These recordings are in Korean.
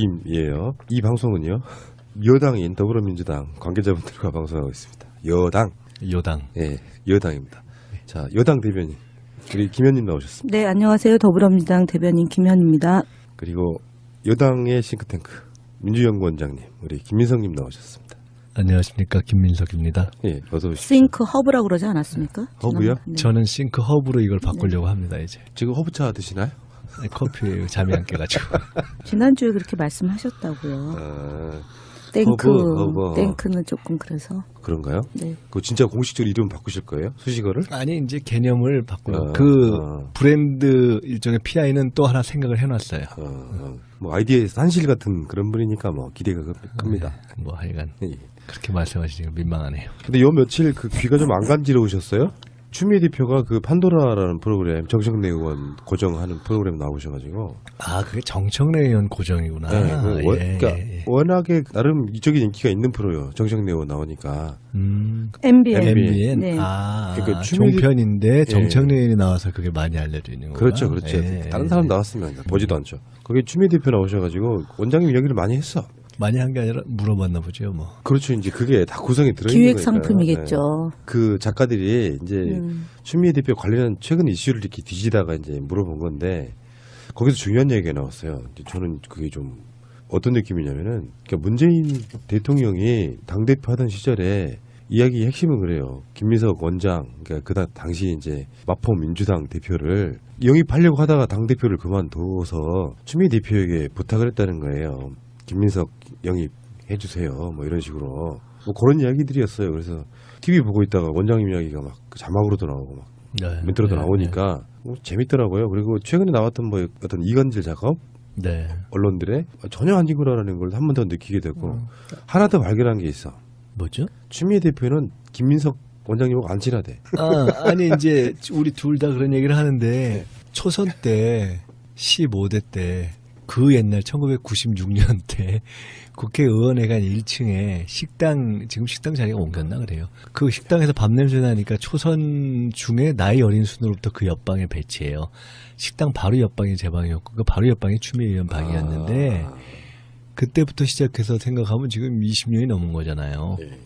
김이에요. 이 방송은요. 여당인 더불어민주당 관계자분들과 방송하고 있습니다. 여당. 요당. 예, 여당입니다. 자, 여당 대변인. 우리 김현님 나오셨습니다. 네, 안녕하세요. 더불어민주당 대변인 김현입니다. 그리고 여당의 싱크탱크 민주연구원장님 우리 김민성님 나오셨습니다. 안녕하십니까 김민석입니다. 예, 어서 오십시오. 싱크 허브라고 그러지 않았습니까? 허브요? 네. 저는 싱크 허브로 이걸 바꾸려고 합니다 이제 지금 허브차 드시나요? 커피에 잠이 안 깨가지고 지난주에 그렇게 말씀하셨다고요. 아, 땡크, 허브, 허브. 땡크는 조금 그래서. 그런가요? 네. 그 진짜 공식적으로 이름 바꾸실 거예요? 수식어를? 아니 이제 개념을 바꾸려 어, 그 어. 브랜드 일종의 PI는 또 하나 생각을 해놨어요. 어, 어, 뭐 아이디어의 산실 같은 그런 분이니까 뭐 기대가 큽- 큽니다. 뭐 하여간 예. 그렇게 말씀하시니까 민망하네요. 근데 요 며칠 그 귀가 좀 안 간지러우셨어요? 추미애 대표가 그 판도라라는 프로그램 정청래 의원 고정하는 프로그램 나오셔가지고 아 그게 정청래 의원 고정이구나. 네, 그 워- 예, 그러니까 예, 예. 워낙에 나름 이쪽에 인기가 있는 프로요. 정청래 의원 나오니까 음, MBN. MBN 네. 아 그러니까 종편인데 정청래 의원이 나와서 그게 많이 알려져 있는 거구나. 그렇죠, 그렇죠. 예, 다른 예. 사람 나왔으면 보지도 않죠. 거기 추미애 대표 나오셔가지고 원장님 이야기를 많이 했어. 많이 한 게 아니라 물어봤나 보죠, 뭐. 그렇죠. 이제 그게 다 구성이 들어 있는 기획 거니까요. 상품이겠죠. 네. 그 작가들이 이제 음. 추미애 대표 관련한 최근 이슈를 이렇게 뒤지다가 이제 물어본 건데 거기서 중요한 얘기가 나왔어요. 이제 저는 그게 좀 어떤 느낌이냐면은 그러니까 문재인 대통령이 당 대표 하던 시절에 이야기 핵심은 그래요. 김민석 원장, 그러니까 그 다- 당시 이제 마포 민주당 대표를 영입하려고 하다가 당 대표를 그만둬서 추미애 대표에게 부탁을 했다는 거예요. 김민석 영입 해 주세요. 뭐 이런 식으로 뭐 그런 이야기들이었어요. 그래서 TV 보고 있다가 원장님 이야기가 막그 자막으로도 나오고 막 네. 멘트로도 네, 나오니까 뭐 재밌더라고요. 그리고 최근에 나왔던 뭐 어떤 이간질 작업 네. 언론들의 전혀 아니구나라는 걸 한 번 더 느끼게 되고 하나 더 발견한 게 있어. 뭐죠? 추미애 대표는 김민석 원장님하고 안 친하대. 아, 아니 이제 우리 둘 다 그런 얘기를 하는데 초선 때 15대 때 그 옛날 1996년 때 국회의원회관 1층에 식당 지금 식당 자리가 옮겼나 그래요. 그 식당에서 밥 냄새 나니까 초선 중에 나이 어린 순으로부터 그 옆방에 배치해요. 식당 바로 옆방이 제 방이었고 그 바로 옆방이 추미애 의원 방이었는데 아, 그때부터 시작해서 생각하면 지금 20년이 넘은 거잖아요. 네.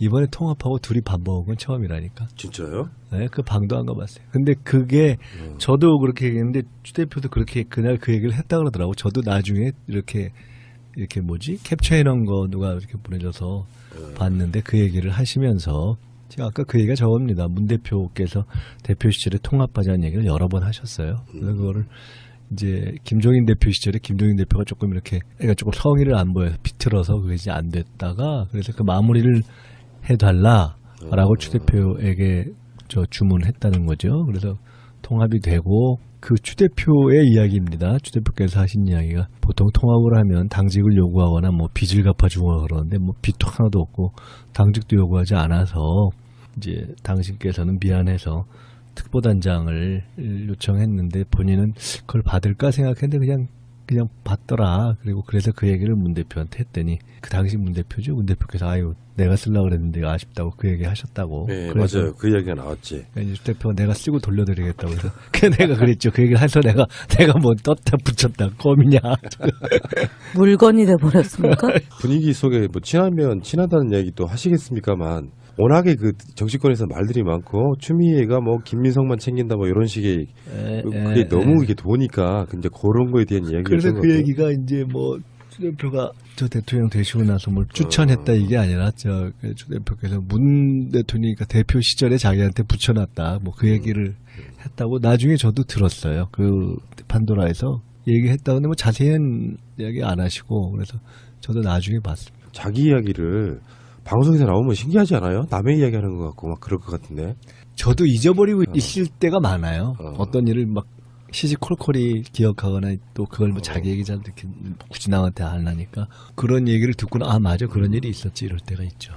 이번에 통합하고 둘이 밥 먹은 건 처음이라니까. 진짜요? 네, 그 방도 안 가봤어요. 근데 그게 음. 저도 그렇게 얘기했는데 추 대표도 그렇게 그날 그 얘기를 했다 그러더라고. 저도 나중에 이렇게 이렇게 뭐지 캡처해 놓은 거 누가 이렇게 보내줘서 봤는데 그 얘기를 하시면서 제가 아까 그 얘기가 저겁니다. 문 대표께서 대표 시절에 통합하자는 얘기를 여러 번 하셨어요. 그래서 그거를 이제 김종인 대표 시절에 김종인 대표가 조금 이렇게 애가 조금 성의를 안 보여서 비틀어서 그게 이제 안 됐다가 그래서 그 마무리를 해달라라고 추 대표에게 저 주문했다는 거죠. 그래서 통합이 되고 그 추 대표의 이야기입니다. 추 대표께서 하신 이야기가 보통 통합을 하면 당직을 요구하거나 뭐 빚을 갚아주고 그러는데 뭐 빚도 하나도 없고 당직도 요구하지 않아서 이제 당신께서는 미안해서 특보단장을 요청했는데 본인은 그걸 받을까 생각했는데 그냥 그냥 받더라. 그리고 그래서 그 얘기를 문 대표한테 했더니 그 당시 문 대표죠. 문 대표께서 아유 내가 쓰려고 그랬는데 아쉽다고 그 얘기 하셨다고. 네, 맞아요. 그 이야기가 나왔지. 이제 주 대표가 내가 쓰고 돌려드리겠다고 해서 그 내가 그랬죠. 그 얘기를 해서 내가 내가 뭐 떴다 붙였다 껌이냐. 물건이 돼 버렸습니까? 분위기 속에 뭐 친하면 친하다는 또 하시겠습니까만 워낙에 그 정치권에서 말들이 많고 추미애가 뭐 김민석만 챙긴다 뭐 이런 식의 에, 그게 에, 너무 에. 이게 도니까 이제 그런 거에 대한 이야기가 그래서 그. 얘기가 이제 뭐 주 대표가 저 대통령 되시고 나서 뭘 추천했다 이게 아니라 저 주 대표께서 문 대통령이니까 대표 시절에 자기한테 붙여놨다 뭐 그 얘기를 했다고 나중에 저도 들었어요 그 판도라에서 얘기했다 근데 뭐 자세한 이야기 안 하시고 그래서 저도 나중에 봤습니다. 자기 이야기를 방송에서 나오면 신기하지 않아요? 남의 이야기하는 것 같고 막 그럴 것 같은데. 저도 잊어버리고 있을 때가 많아요. 어. 어. 떤 일을 막 시시콜콜이 기억하거나 또 그걸 뭐 자기 얘기 잘 이렇게 굳이 남한테 안 하니까 그런 얘기를 듣고는 아 맞아 그런 일이 있었지 이럴 때가 있죠.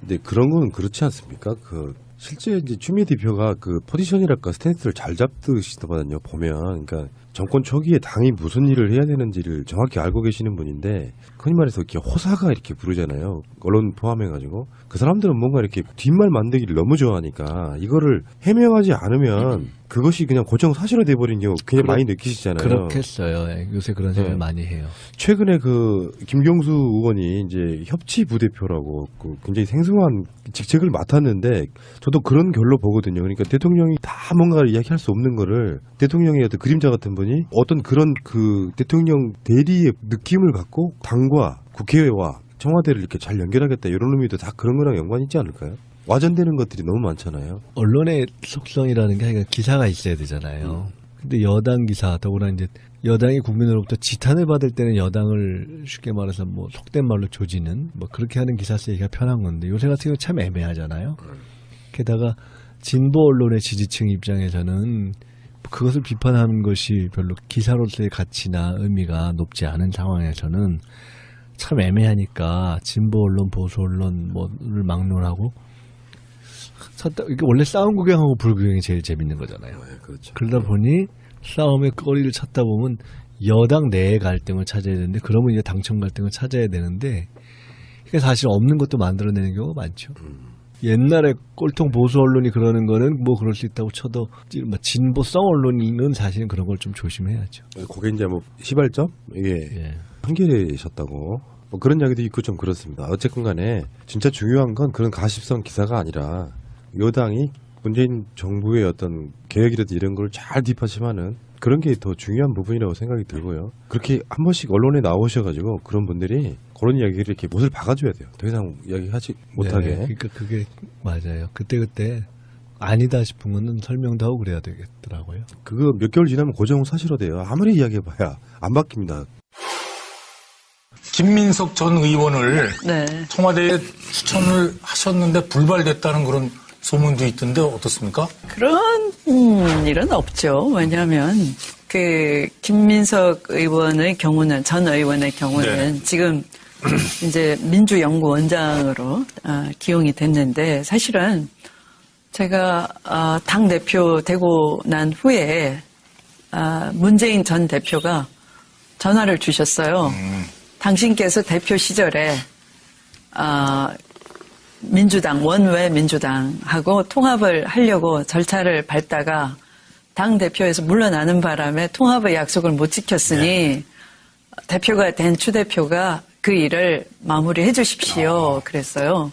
근데 그런 건 그렇지 않습니까? 그 실제 이제 추미애 대표가 그 포지션이랄까 스탠스를 잘 잡으시더거든요. 보면 그러니까 정권 초기에 당이 무슨 일을 해야 되는지를 정확히 알고 계시는 분인데 흔히 말해서 이렇게 호사가 이렇게 부르잖아요. 언론 포함해가지고 그 사람들은 뭔가 이렇게 뒷말 만들기를 너무 좋아하니까 이거를 해명하지 않으면 그것이 그냥 고정 사실화 돼버린 경우 굉장히 많이 느끼시잖아요. 그렇겠어요. 예, 요새 그런 생각 네. 을 많이 해요. 최근에 그 김경수 의원이 이제 협치 부대표라고 그 굉장히 생소한 직책을 맡았는데 저도 그런 결로 보거든요. 그러니까 대통령이 다 뭔가를 이야기할 수 없는 거를 대통령의 어떤 그림자 같은 분이 어떤 그런 그 대통령 대리의 느낌을 갖고 당과 국회와 청와대를 이렇게 잘 연결하겠다 이런 의미도 다 그런 거랑 연관이 있지 않을까요? 와전되는 것들이 너무 많잖아요. 언론의 속성이라는 게 기사가 있어야 되잖아요. 근데 여당 기사 더구나 이제 여당이 국민으로부터 지탄을 받을 때는 여당을 쉽게 말해서 뭐 속된 말로 조지는 뭐 그렇게 하는 기사 쓰기가 편한 건데 요새 같은 경우 참 애매하잖아요. 게다가 진보 언론의 지지층 입장에서는 그것을 비판하는 것이 별로 기사로서의 가치나 의미가 높지 않은 상황에서는 참 애매하니까 진보 언론, 보수 언론 뭐를 막론하고 이게 원래 싸움 구경하고 불구경이 제일 재밌는 거잖아요. 그렇죠. 그러다 보니 싸움의 거리를 찾다 보면 여당 내의 갈등을 찾아야 되는데 그러면 이제 당청 갈등을 찾아야 되는데 이게 사실 없는 것도 만들어내는 경우가 많죠. 옛날에 꼴통 보수 언론이 그러는 거는 뭐 그럴 수 있다고 쳐도 뭐 진보성 언론은 사실은 그런 걸 좀 조심해야죠. 그게 이제 뭐 시발점 이게 예. 한계셨다고 뭐 그런 이야기도 있고 좀 그렇습니다. 어쨌건 간에 진짜 중요한 건 그런 가십성 기사가 아니라 여당이 문재인 정부의 어떤 계획이라든지 이런 걸 잘 뒷받침하는 그런 게 더 중요한 부분이라고 생각이 들고요. 그렇게 한 번씩 언론에 나오셔가지고 그런 분들이 그런 이야기를 이렇게 못을 박아줘야 돼요. 더 이상 이야기하지 못하게. 네, 그러니까 그게 맞아요. 그때 그때 아니다 싶은 거는 설명도 하고 그래야 되겠더라고요. 그거 몇 개월 지나면 고정 사실화 돼요. 아무리 이야기해봐야 안 바뀝니다. 김민석 전 의원을 네. 청와대에 추천을 하셨는데 불발됐다는 그런 소문도 있던데 어떻습니까? 그런 음, 일은 없죠. 왜냐하면 그 김민석 의원의 경우는 전 의원의 경우는 지금 이제 민주연구원장으로 아, 기용이 됐는데 사실은 제가 아, 당 대표 되고 난 후에 아, 문재인 전 대표가 전화를 주셨어요. 당신께서 대표 시절에 아, 민주당 원외 민주당하고 통합을 하려고 절차를 밟다가 당 대표에서 물러나는 바람에 통합의 약속을 못 지켰으니 대표가 된 추 대표가 그 일을 마무리해 주십시오. 그랬어요.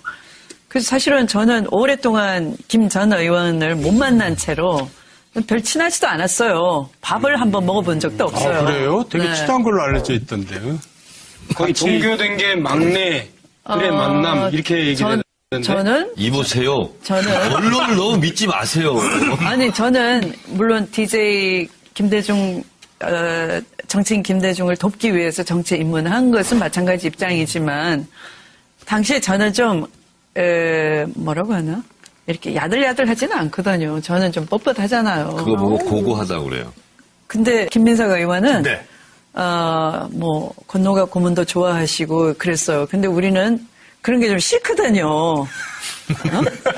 그래서 사실은 저는 오랫동안 김 전 의원을 못 만난 채로 별 친하지도 않았어요. 밥을 한번 먹어본 적도 없어요. 아, 그래요? 되게 네. 친한 걸로 알려져 있던데요. 거의 같이- 동교된 게 막내, 그래 어, 만남 이렇게 얘기를 전- 했는데 저는 이보세요. 저는 언론을 너무 믿지 마세요. 아니 저는 물론 DJ 김대중 어, 정치인 김대중을 돕기 위해서 정치에 입문한 것은 마찬가지 입장이지만 당시에 저는 좀 에, 뭐라고 하나 이렇게 야들야들하지는 않거든요. 저는 좀 뻣뻣하잖아요. 그거 보고 고고하다고 그래요. 근데 김민석 의원은 네. 어, 뭐 건노가 고문도 좋아하시고 그랬어요. 근데 우리는 그런 게 좀 싫거든요. 어?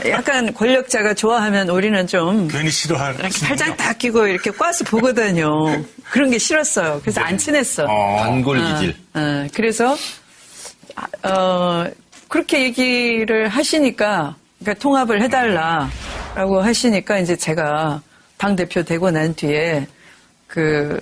약간 권력자가 좋아하면 우리는 좀 괜히 싫어하는. 이렇게 팔짱 딱 끼고 이렇게 꽈서 보거든요. 그런 게 싫었어요. 그래서 안 친했어. 단골 이질. 어, 그래서 아, 어, 그렇게 얘기를 하시니까 그러니까 통합을 해달라라고 하시니까 이제 제가 당 대표 되고 난 뒤에 그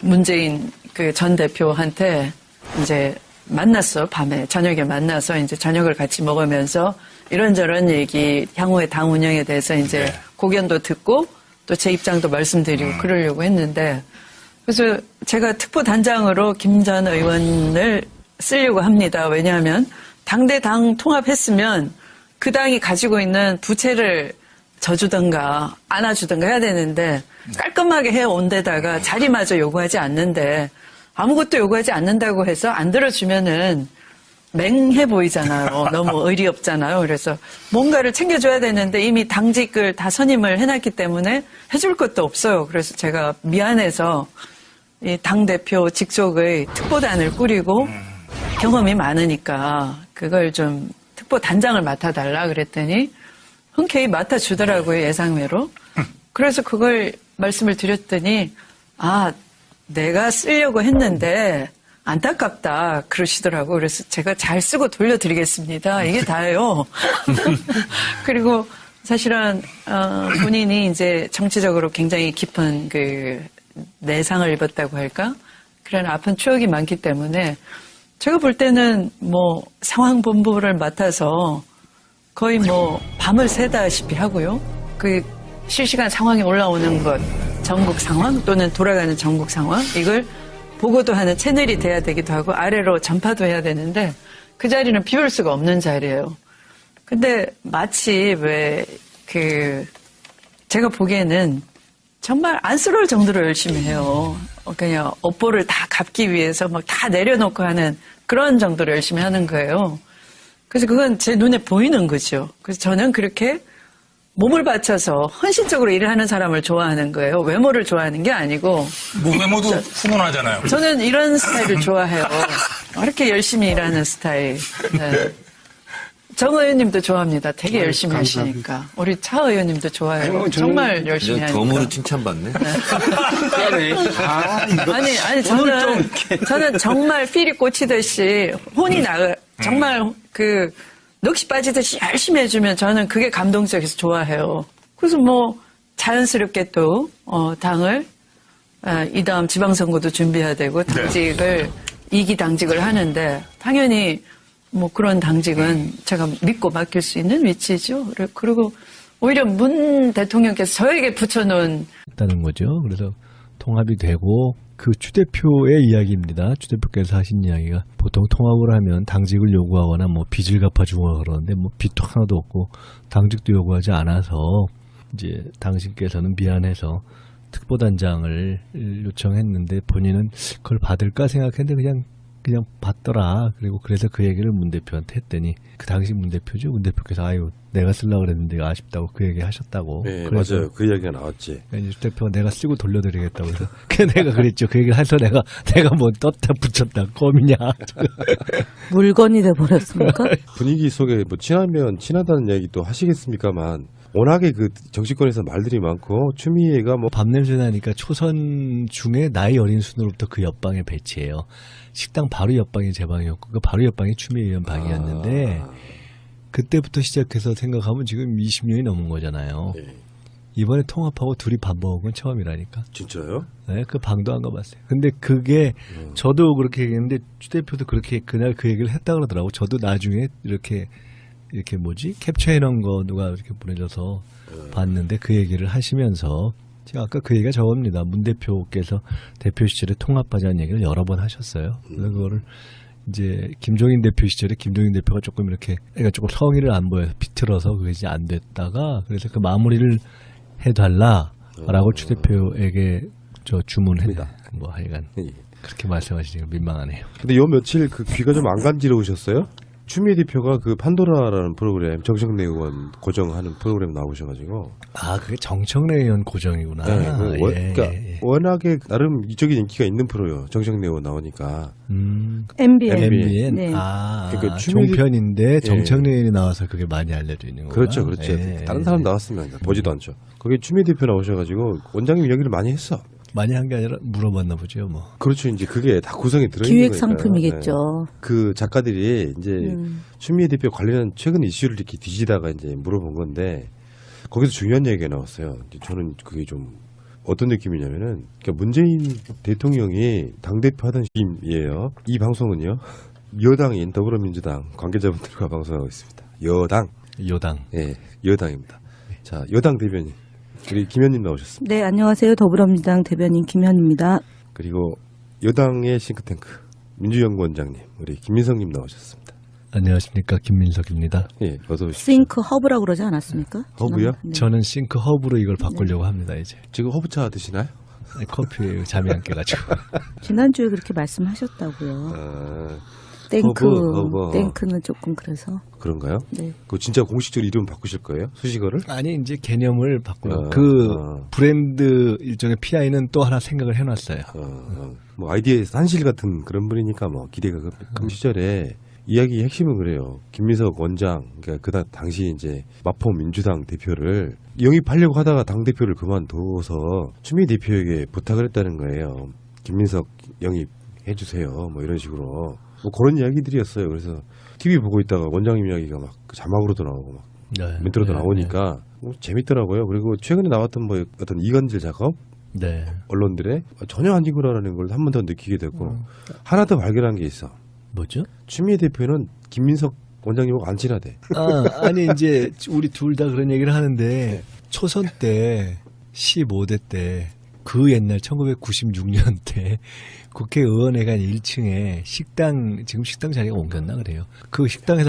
문재인 그 전 대표한테 이제 만났어 밤에. 저녁에 만나서 이제 저녁을 같이 먹으면서 이런저런 얘기 향후의 당 운영에 대해서 이제 고견도 듣고 또 제 입장도 말씀드리고 그러려고 했는데 그래서 제가 특보 단장으로 김 전 의원을 쓰려고 합니다. 왜냐하면 당대 당 통합했으면 그 당이 가지고 있는 부채를 져주던가 안아주던가 해야 되는데 깔끔하게 해온 데다가 자리마저 요구하지 않는데 아무것도 요구하지 않는다고 해서 안 들어주면은 맹해 보이잖아요. 너무 의리 없잖아요. 그래서 뭔가를 챙겨줘야 되는데 이미 당직을 다 선임을 해놨기 때문에 해줄 것도 없어요. 그래서 제가 미안해서 이 당 대표 직속의 특보단을 꾸리고 경험이 많으니까 그걸 좀 특보 단장을 맡아달라 그랬더니 흔쾌히 맡아주더라고요, 예상외로. 그래서 그걸 말씀을 드렸더니, 아, 내가 쓰려고 했는데 안타깝다 그러시더라고. 그래서 제가 잘 쓰고 돌려드리겠습니다. 이게 다예요. 그리고 사실은 어, 본인이 이제 정치적으로 굉장히 깊은 그 내상을 입었다고 할까 그런 아픈 추억이 많기 때문에 제가 볼 때는 뭐 상황 본부를 맡아서 거의 뭐 밤을 새다시피 하고요. 그 실시간 상황이 올라오는 것, 전국 상황 또는 돌아가는 전국 상황 이걸 보고도 하는 채널이 돼야 되기도 하고 아래로 전파도 해야 되는데 그 자리는 비울 수가 없는 자리예요. 근데 마치 왜 그 제가 보기에는 정말 안쓰러울 정도로 열심히 해요. 어, 그냥 업보를 다 갚기 위해서 막 다 내려놓고 하는 그런 정도로 열심히 하는 거예요. 그래서 그건 제 눈에 보이는 거죠. 그래서 저는 그렇게 몸을 바쳐서 헌신적으로 일을 하는 사람을 좋아하는 거예요. 외모를 좋아하는 게 아니고 몸에 모두 훈훈하잖아요. 저는 이런 스타일을 좋아해요. 이렇게 열심히 일하는 스타일. 네. 정 의원님도 좋아합니다. 되게 열심히 하시니까. 우리 차 의원님도 좋아해요. 아이고, 저는 정말 열심히 하니까. 덤으로 칭찬받네. 그러네. 아, 이거 아니, 아니, 저는, 저는 정말 필이 꽂히듯이 혼이 나, 정말 그, 넋이 빠지듯이 열심히 해주면 저는 그게 감동적이어서 좋아해요. 그래서 뭐, 자연스럽게 또, 어, 당을, 아, 이 다음 지방선거도 준비해야 되고, 당직을, 이기 당직을 하는데, 당연히 뭐 그런 당직은 제가 믿고 맡길 수 있는 위치죠. 그리고 오히려 문 대통령께서 저에게 붙여놓은 있다는 거죠. 그래서 통합이 되고 그추 대표의 이야기입니다. 추 대표께서 하신 이야기가 보통 통합을 하면 당직을 요구하거나 뭐 빚을 갚아주거나 그러는데 뭐 빚도 하나도 없고 당직도 요구하지 않아서 이제 당신께서는 미안해서 특보단장을 요청했는데 본인은 그걸 받을까 생각했는데 그냥 그냥 받더라. 그리고 그래서 그 얘기를 문 대표한테 했더니 그 당시 문 대표죠. 문 대표께서 아유 내가 쓰려고 그랬는데 아쉽다고 그 얘기 하셨다고. 네, 맞아요. 그 이야기가 나왔지. 그러니까 이제 대표가 내가 쓰고 돌려드리겠다고 그래서 그 내가 그랬죠. 그 얘기를 해서 내가 내가 뭐 떴다 붙였다 껌이냐. 물건이 돼 버렸습니까? 분위기 속에 뭐 친하면 친하다는 이야기 또 하시겠습니까만 워낙에 그 정치권에서 말들이 많고 추미애가 뭐밥 냄새 나니까 초선 중에 나이 어린 순으로부터 그 옆방에 배치해요. 식당 바로 옆방이 제 방이었고 그 바로 옆방이 추미애 의원 방이었는데 아, 그때부터 시작해서 생각하면 지금 20년이 넘은 거잖아요. 네. 이번에 통합하고 둘이 밥 먹은 건 처음이라니까. 진짜요? 네, 그 방도 안 가봤어요. 근데 그게 저도 그렇게 얘기했는데 추 대표도 그렇게 그날 그 얘기를 했다 그러더라고. 저도 나중에 이렇게 이렇게 뭐지 캡처해 놓은 거 누가 이렇게 보내줘서 봤는데 그 얘기를 하시면서 제가 아까 그 얘기가 저겁니다. 문 대표께서 대표 시절에 통합하자는 얘기를 여러 번 하셨어요. 그래서 그거를 이제 김종인 대표 시절에 김종인 대표가 조금 이렇게 애가 조금 성의를 안 보여서 비틀어서 그게 이제 안 됐다가 그래서 그 마무리를 해달라라고 추 대표에게 저 주문했다. 뭐 하여간 예. 그렇게 말씀하시니까 민망하네요. 근데 요 며칠 그 귀가 좀 안 간지러우셨어요? 추미애 대표가 그 판도라라는 프로그램 정청래 의원 고정하는 프로그램 나오셔가지고 아 그게 정청래 의원 고정이구나. 네, 그 워- 예, 그러니까 예, 예. 워낙에 나름 이쪽에 인기가 있는 프로요 정청래 의원 나오니까 음, MBN. MBN 네. 아 그러니까 추미애- 종편인데 정청래 의원이 나와서 그게 많이 알려져 있는 거구나. 그렇죠 그렇죠 예, 다른 예. 사람 나왔으면 보지도 않죠 거기 추미애 대표 나오셔가지고 원장님 이야기를 많이 했어 많이 한 게 아니라 물어봤나 보죠, 뭐. 그렇죠 이제 그게 다 구성이 들어 있는 기획 거니까요. 상품이겠죠. 네. 그 작가들이 이제 음. 추미애 대표 관련한 최근 이슈를 이렇게 뒤지다가 이제 물어본 건데 거기서 중요한 얘기가 나왔어요. 저는 그게 좀 어떤 느낌이냐면은 그러니까 문재인 대통령이 당 대표 하던 시기예요. 이 방송은요 여당인 더불어민주당 관계자분들과 방송하고 있습니다. 여당 요당. 예 여당입니다. 자 여당 대변인 우리 김현님 나오셨습니다. 네, 안녕하세요. 더불어민주당 대변인 김현입니다. 그리고 여당의 싱크탱크 민주연구원장님 우리 김민성님 나오셨습니다. 안녕하십니까 김민석입니다. 예 어서 오십시오. 싱크 허브라고 그러지 않았습니까? 허브요? 네. 저는 싱크 허브로 이걸 바꾸려고 합니다 이제 지금 허브차 드시나요? 커피 잠이 안 깨가지고. 지난주에 그렇게 말씀하셨다고요. 아, 땡크, 허브, 허브. 땡크는 조금 그래서. 그런가요? 네. 그 진짜 공식적으로 이름 바꾸실 거예요? 수식어를? 아니 이제 개념을 바꾸려. 어, 그 어. 브랜드 일종의 PI는 또 하나 생각을 해놨어요. 어, 어, 뭐 아이디어의 산실 같은 그런 분이니까 뭐 기대가 그, 그 시절에 이야기 핵심은 그래요. 김민석 원장, 그러니까 그 당- 당시 이제 마포 민주당 대표를 영입하려고 하다가 당 대표를 그만둬서 추미애 대표에게 부탁을 했다는 거예요. 김민석 영입 해 주세요. 뭐 이런 식으로 뭐 그런 이야기들이었어요. 그래서 TV 보고 있다가 원장님 이야기가 막그 자막으로도 나오고 막 네. 멘트로도 네, 나오니까 뭐 재밌더라고요. 그리고 최근에 나왔던 뭐 어떤 이간질 작업 네. 언론들의 전혀 아니구나라는 걸 한 번 더 느끼게 됐고 하나 더 발견한 게 있어. 뭐죠? 추미애 대표는 김민석 원장님하고 안 친하대. 아, 아니 이제 우리 둘 다 그런 얘기를 하는데 초선 때 15대 때 그 옛날 1996년 때 국회의원회관 1층에 식당 지금 식당 자리가 옮겼나 그래요. 그 식당에서